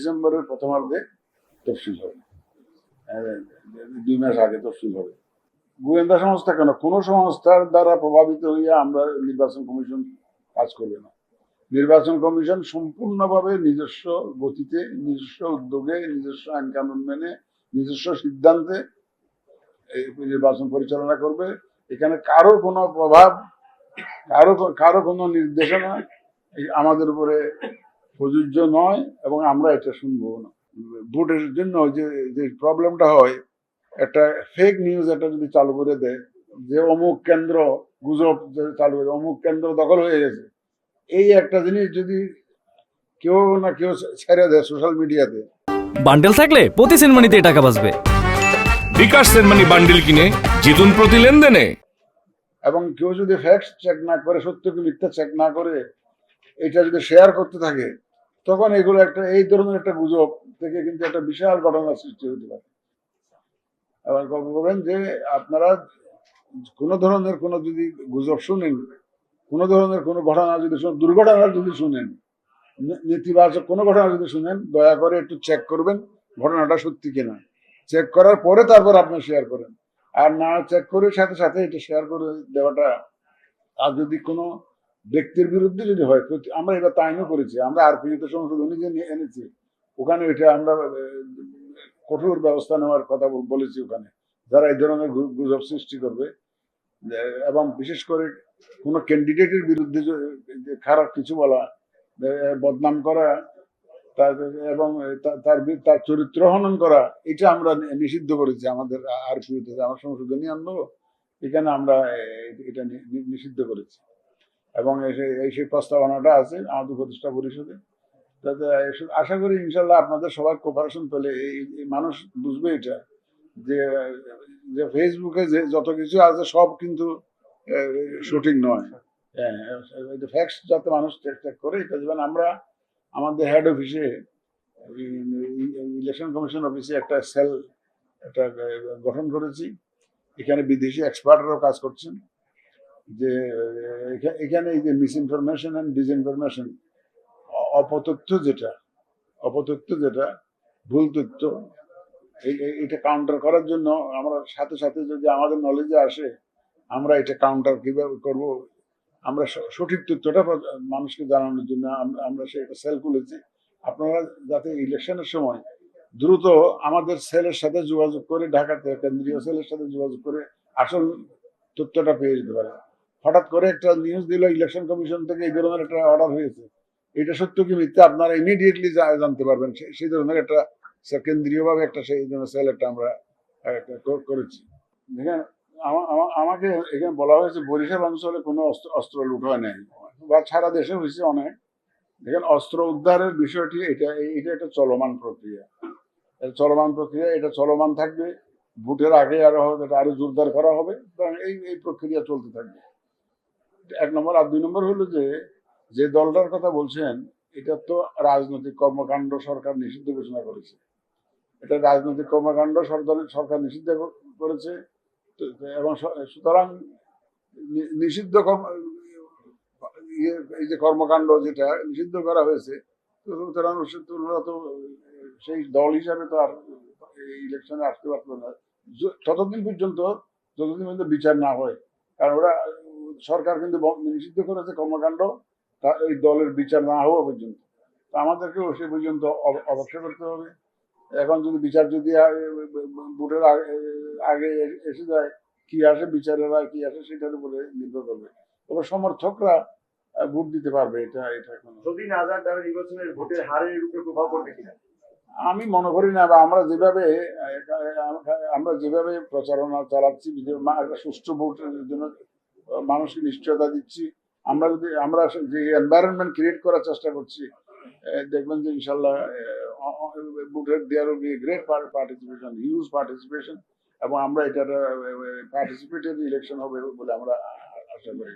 ডিসেম্বরের প্রথমার্ধে তফসিল হবে। দুই মাস আগে তফসিল হবে। গোয়েন্দা সংস্থা কেন? কোনো সংস্থার দ্বারা প্রভাবিত হইয়া আমরা নির্বাচন কমিশন কাজ করবে না। নির্বাচন কমিশন সম্পূর্ণভাবে নিজস্ব গতিতে, নিজস্ব উদ্যোগে, নিজস্ব আইন কানুন মেনে, নিজস্ব সিদ্ধান্তে নির্বাচন পরিচালনা করবে। এখানে কারও কোনো প্রভাব, কারও কারও কোনো নির্দেশনা আমাদের উপরে প্রযোজ্য নয় এবং আমরা এটা শুনব না। ভোটের জন্য যে যে প্রবলেমটা হয় একটা ফেক নিউজ একটা যদি চালু করে দেয় যে অমুক কেন্দ্র গুজব চালু করে অমুক কেন্দ্র দখল হয়ে গেছে। এই একটা জিনিস যদি কেউ না কেউ ছেড়ে দেয় সোশ্যাল মিডিয়াতে বান্ডেল থাকলে প্রতি সেনমানিতে টাকা বাঁচবে। বিকাশ সেনমানি বান্ডিল কিনে জিতুন প্রতি লেনদেনে। এবং কেউ যদি ফ্যাক্ট চেক না করে সত্যকে মিথ্যা চেক না করে এটা যদি শেয়ার করতে থাকে তখন এগুলো একটা, এই ধরনের একটা গুজব থেকে কিন্তু একটা বিশাল ঘটনা সৃষ্টি হতে পারে। এবার কল্পনা করবেন যে আপনারা কোনো ধরনের কোনো যদি গুজব শুনেন, কোনো ধরনের কোনো ঘটনা যদি দুর্ঘটনা যদি শুনেন নেতিবাচক কোনো ঘটনা যদি শুনেন, দয়া করে একটু চেক করবেন ঘটনাটা সত্যি কিনা। চেক করার পরে তারপর আপনি শেয়ার করেন। আর না চেক করে সাথে সাথে এটা শেয়ার করে দেওয়াটা, আর যদি কোনো ব্যক্তির বিরুদ্ধে যদি হয় আমরা এটা তাইনও করেছি। আমরা আর পিড়িতে সংশোধনী যে নিয়ে এনেছি। ওখানে এটা আমরা কঠোর ব্যবস্থা নেওয়ার কথা বলেছি ওখানে। যারা এই ধরনের গুজব সৃষ্টি করবে এবং বিশেষ করে কোনো ক্যান্ডিডেটের বিরুদ্ধে খারাপ কিছু বলা বদনাম করা এবং তার তার চরিত্র হনন করা, এটা আমরা নিষিদ্ধ করেছি আমাদের আর পিতে আমার সংশোধনী আনলো। এখানে আমরা এটা নিষিদ্ধ করেছি। এবং এই সেই- এই সেই প্রস্তাবনাটা আছে, আমাদের প্রতিষ্ঠা পরিষদে এসব- আশা করি ইনশাল্লাহ আপনাদের সবার কোপারেশন পেলে এই মানুষ বুঝবে এটা, যে যে ফেসবুকে যে যত কিছু আছে সব কিন্তু সঠিক নয়। হ্যাঁ ফ্যাক্টস যাতে মানুষ চেক করে, এটা যেমন আমরা, আমাদের হেড অফিসে ইলেকশন কমিশন অফিসে একটা সেল একটা গঠন করেছি। এখানে বিদেশি এক্সপার্টরাও কাজ করছেন। যে এখানে এই যে মিস ইনফরমেশন অ্যান্ড ডিসইনফরমেশন অপতথ্য যেটা অপতথ্য যেটা, ভুল তথ্য এটা কাউন্টার করার জন্য আমরা সাথে সাথে যদি আমাদের নলেজে আসে, আমরা এটা কাউন্টার কীভাবে করব? আমরা সঠিক তথ্যটা মানুষকে জানানোর জন্য আমরা সে একটা সেল খুলেছি আপনারা যাতে ইলেকশনের সময় দ্রুত আমাদের সেলের সাথে যোগাযোগ করে ঢাকাতে কেন্দ্রীয় সেলের সাথে যোগাযোগ করে আসল তথ্যটা পেয়ে যেতে পারে হঠাৎ করে একটা নিউজ দিল ইলেকশন কমিশন থেকে এই ধরনের একটা অর্ডার হয়েছে। এটা সত্য কি মিথ্যা? আপনারা ইমিডিয়েটলি জানতে পারবেন। সেই ধরনের একটা কেন্দ্রীয়ভাবে একটা সেই ধরনের সেল একটা আমরা করেছি। দেখেন, আমা- আমা- আমাকে এখানে বলা হয়েছে, বরিশাল অঞ্চলে কোনো অস্ত্র অস্ত্র লুট হয় নাই। বা সারা দেশে হয়েছে অনেক। দেখেন, অস্ত্র উদ্ধারের বিষয়টি এটা এটা একটা চলমান প্রক্রিয়া। চলমান প্রক্রিয়া, এটা চলমান থাকবে। ভোটের আগে আরও এটা আরও জোরদার করা হবে। এই এই প্রক্রিয়া চলতে থাকবে। এক নম্বর আর দুই নম্বর হলো যে যে দলটার কথা বলছেন, এটা তো রাজনৈতিক কর্মকাণ্ড সরকার নিষিদ্ধ ঘোষণা করেছে। এটা রাজনৈতিক কর্মকাণ্ড সরকার নিষিদ্ধ করেছে। এবং সুতরাং নিষিদ্ধ ইয়ে এই যে কর্মকাণ্ড যেটা নিষিদ্ধ করা হয়েছে সুতরাং তোমরা তো সেই দল হিসাবে তো আর ইলেকশনে আসতে পারতো না। ততদিন পর্যন্ত, যতদিন পর্যন্ত বিচার না হয়, কারণ ওরা সরকার কিন্তু নিষিদ্ধ করেছে কর্মকাণ্ড তা এই দলের বিচার না হওয়া পর্যন্ত। তো আমাদেরকেও সে পর্যন্ত অব- অপেক্ষা করতে হবে। এখন যদি বিচার যদি ভোটের আগে এসে যায় কি আসে বিচারের কি আসে সেটার উপরে নির্ভর করবে। তবে সমর্থকরা ভোট দিতে পারবে এটা এটা এখন যদি না যান তাহলে নির্বাচনের ভোটের হারের উপরে প্রভাব পড়বে কিনা? আমি মনে করি না বা আমরা যেভাবে আমরা যেভাবে প্রচারণা চালাচ্ছি সুষ্ঠু ভোটের জন্য মানুষকে নিশ্চয়তা দিচ্ছি। আমরা যদি, আমরা যে এনভায়রনমেন্ট ক্রিয়েট করার চেষ্টা করছি দেখবেন যে ইনশাল্লাহ there be great participation huge participation এবং আমরা এটা পার্টিসিপেটেড ইলেকশন হবে বলে আমরা আশা করি।